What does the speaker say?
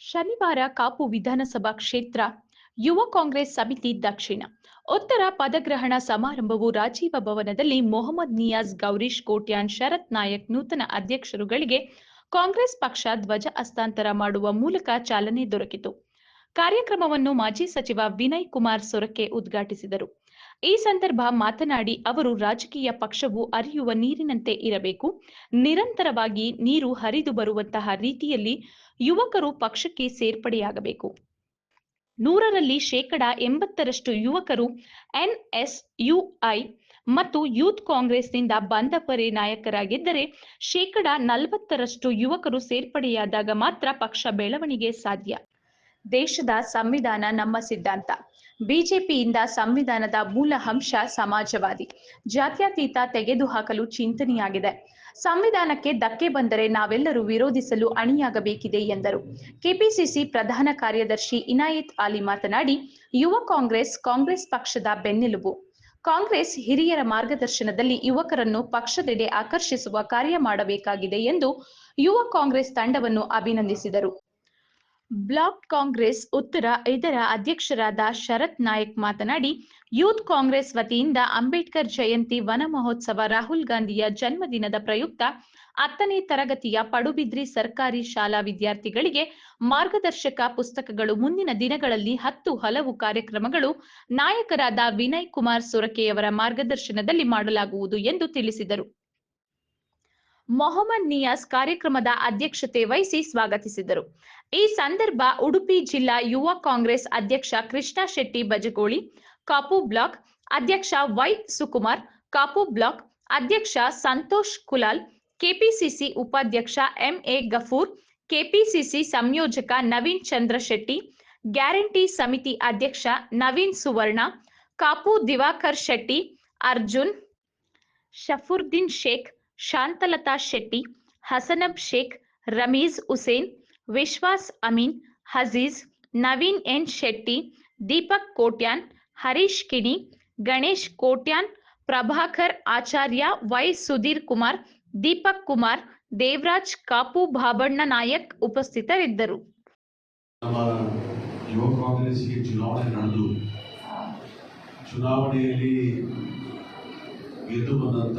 ಶನಿವಾರ ಕಾಪು ವಿಧಾನಸಭಾ ಕ್ಷೇತ್ರ, ಯುವ ಕಾಂಗ್ರೆಸ್ ಸಮಿತಿ ದಕ್ಷಿಣ. ಉತ್ತರ ಪದಗ್ರಹಣ ಸಮಾರಂಭವು ರಾಜೀವ ಭವನದಲ್ಲಿ ಮೊಹಮ್ಮದ್ ನಿಯಾಜ್, ಗೌರೀಶ್ ಕೋಟ್ಯಾನ್, ಶರತ್ ನಾಯಕ್ ನೂತನ ಅಧ್ಯಕ್ಷರುಗಳಿಗೆ ಕಾಂಗ್ರೆಸ್ ಪಕ್ಷ ಧ್ವಜ ಹಸ್ತಾಂತರ ಮಾಡುವ ಮೂಲಕ ಚಾಲನೆ ದೊರಕಿತು. ಕಾರ್ಯಕ್ರಮವನ್ನು ಮಾಜಿ ಸಚಿವ ವಿನಯ್ ಕುಮಾರ್ ಸೊರಕೆ ಉದ್ಘಾಟಿಸಿದರು. ಈ ಸಂದರ್ಭ ಮಾತನಾಡಿ ಅವರು ರಾಜಕೀಯ ಪಕ್ಷವು ಅರಿಯುವ ನೀರಿನಂತೆ ಇರಬೇಕು. ನಿರಂತರವಾಗಿ ನೀರು ಹರಿದು ಬರುವಂತಹ ರೀತಿಯಲ್ಲಿ ಯುವಕರು ಪಕ್ಷಕ್ಕೆ ಸೇರ್ಪಡೆಯಾಗಬೇಕು. ನೂರರಲ್ಲಿ ಶೇಕಡ ಎಂಬತ್ತರಷ್ಟು ಯುವಕರು ಎನ್ಎಸ್ಯುಐ ಮತ್ತು ಯೂತ್ ಕಾಂಗ್ರೆಸ್ನಿಂದ ಬಂದವರೇ ನಾಯಕರಾಗಿದ್ದರೆ ಶೇಕಡ ನಲವತ್ತರಷ್ಟು ಯುವಕರು ಸೇರ್ಪಡೆಯಾದಾಗ ಮಾತ್ರ ಪಕ್ಷ ಬೆಳವಣಿಗೆ ಸಾಧ್ಯ. ದೇಶದ ಸಂವಿಧಾನ ನಮ್ಮ ಸಿದ್ಧಾಂತ. ಬಿಜೆಪಿಯಿಂದ ಸಂವಿಧಾನದ ಮೂಲ ಅಂಶ ಸಮಾಜವಾದಿ. ಜಾತ್ಯತೀತ ತೆಗೆದುಹಾಕಲು ಚಿಂತನೆಯಾಗಿದೆ. ಸಂವಿಧಾನಕ್ಕೆ ಧಕ್ಕೆ ಬಂದರೆ ನಾವೆಲ್ಲರೂ ವಿರೋಧಿಸಲು ಅಣಿಯಾಗಬೇಕಿದೆ ಎಂದರು. ಕೆಪಿಸಿಸಿ ಪ್ರಧಾನ ಕಾರ್ಯದರ್ಶಿ ಇನಾಯತ್ ಅಲಿ ಮಾತನಾಡಿ, ಯುವ ಕಾಂಗ್ರೆಸ್ ಕಾಂಗ್ರೆಸ್ ಪಕ್ಷದ ಬೆನ್ನೆಲುಬು. ಕಾಂಗ್ರೆಸ್ ಹಿರಿಯರ ಮಾರ್ಗದರ್ಶನದಲ್ಲಿ ಯುವಕರನ್ನು ಪಕ್ಷದೆಡೆ ಆಕರ್ಷಿಸುವ ಕಾರ್ಯ ಮಾಡಬೇಕಾಗಿದೆ ಎಂದು ಯುವ ಕಾಂಗ್ರೆಸ್ ತಂಡವನ್ನು ಅಭಿನಂದಿಸಿದರು. ಬ್ಲಾಕ್ ಕಾಂಗ್ರೆಸ್ ಉತ್ತರ, ಇದರ ಅಧ್ಯಕ್ಷರಾದ ಶರತ್ ನಾಯಕ್ ಮಾತನಾಡಿ, ಯೂತ್ ಕಾಂಗ್ರೆಸ್ ವತಿಯಿಂದ ಅಂಬೇಡ್ಕರ್ ಜಯಂತಿ ವನ ಮಹೋತ್ಸವ ರಾಹುಲ್ ಗಾಂಧಿಯ ಜನ್ಮದಿನದ ಪ್ರಯುಕ್ತ ಹತ್ತನೇ ತರಗತಿಯ ಪಡುಬಿದ್ರಿ ಸರ್ಕಾರಿ ಶಾಲಾ ವಿದ್ಯಾರ್ಥಿಗಳಿಗೆ ಮಾರ್ಗದರ್ಶಕ ಪುಸ್ತಕಗಳು ಮುಂದಿನ ದಿನಗಳಲ್ಲಿ ಹತ್ತು ಹಲವು ಕಾರ್ಯಕ್ರಮಗಳು ನಾಯಕರಾದ ವಿನಯ್ ಕುಮಾರ್ ಸೊರಕೆಯವರ ಮಾರ್ಗದರ್ಶನದಲ್ಲಿ ಮಾಡಲಾಗುವುದು ಎಂದು ತಿಳಿಸಿದರು. ಮೊಹಮ್ಮದ್ ನಿಯಾಸ್ ಕಾರ್ಯಕ್ರಮದ ಅಧ್ಯಕ್ಷತೆ ವಹಿಸಿ ಸ್ವಾಗತಿಸಿದರು. ಈ ಸಂದರ್ಭ ಉಡುಪಿ ಜಿಲ್ಲಾ ಯುವ ಕಾಂಗ್ರೆಸ್ ಅಧ್ಯಕ್ಷ ಕೃಷ್ಣ ಶೆಟ್ಟಿ ಬಜಗೋಳಿ, ಕಾಪು ಬ್ಲಾಕ್ ಅಧ್ಯಕ್ಷ ವೈ ಸುಕುಮಾರ್, ಕಾಪು ಬ್ಲಾಕ್ ಅಧ್ಯಕ್ಷ ಸಂತೋಷ್ ಕುಲಾಲ್, ಕೆಪಿಸಿಸಿ ಉಪಾಧ್ಯಕ್ಷ ಎಂಎ ಗಫೂರ್, ಕೆಪಿಸಿಸಿ ಸಂಯೋಜಕ ನವೀನ್ ಚಂದ್ರ ಶೆಟ್ಟಿ, ಗ್ಯಾರಂಟಿ ಸಮಿತಿ ಅಧ್ಯಕ್ಷ ನವೀನ್ ಸುವರ್ಣ, ಕಾಪು ದಿವಾಕರ್ ಶೆಟ್ಟಿ, ಅರ್ಜುನ್, ಶಫುರ್ದಿನ್ ಶೇಖ್ ಶಾಂತಲತಾ ಶೆಟ್ಟಿ, ಹಸನಬ್ ಶೇಖ್, ರಮೀಜ್ ಹುಸೇನ್, ವಿಶ್ವಾಸ್ ಅಮೀನ್, ಹಜೀಜ್, ನವೀನ್ ಎನ್ ಶೆಟ್ಟಿ, ದೀಪಕ್ ಕೋಟ್ಯಾನ್, ಹರೀಶ್ ಕಿಣಿ, ಗಣೇಶ್ ಕೋಟ್ಯಾನ್, ಪ್ರಭಾಕರ್ ಆಚಾರ್ಯ ವೈ ಸುಧೀರ್ ಕುಮಾರ್, ದೀಪಕ್ ಕುಮಾರ್, ದೇವರಾಜ್ ಕಾಪು ಭಾಬಣ್ಣ ನಾಯಕ್ ಉಪಸ್ಥಿತರಿದ್ದರು. ಯುವ ಕಾಂಗ್ರೆಸ್ಗೆ ಚುನಾವಣೆ ನಡೆದು ಚುನಾವಣೆಯಲ್ಲಿ ಗೆದ್ದು ಬಂದಂಥ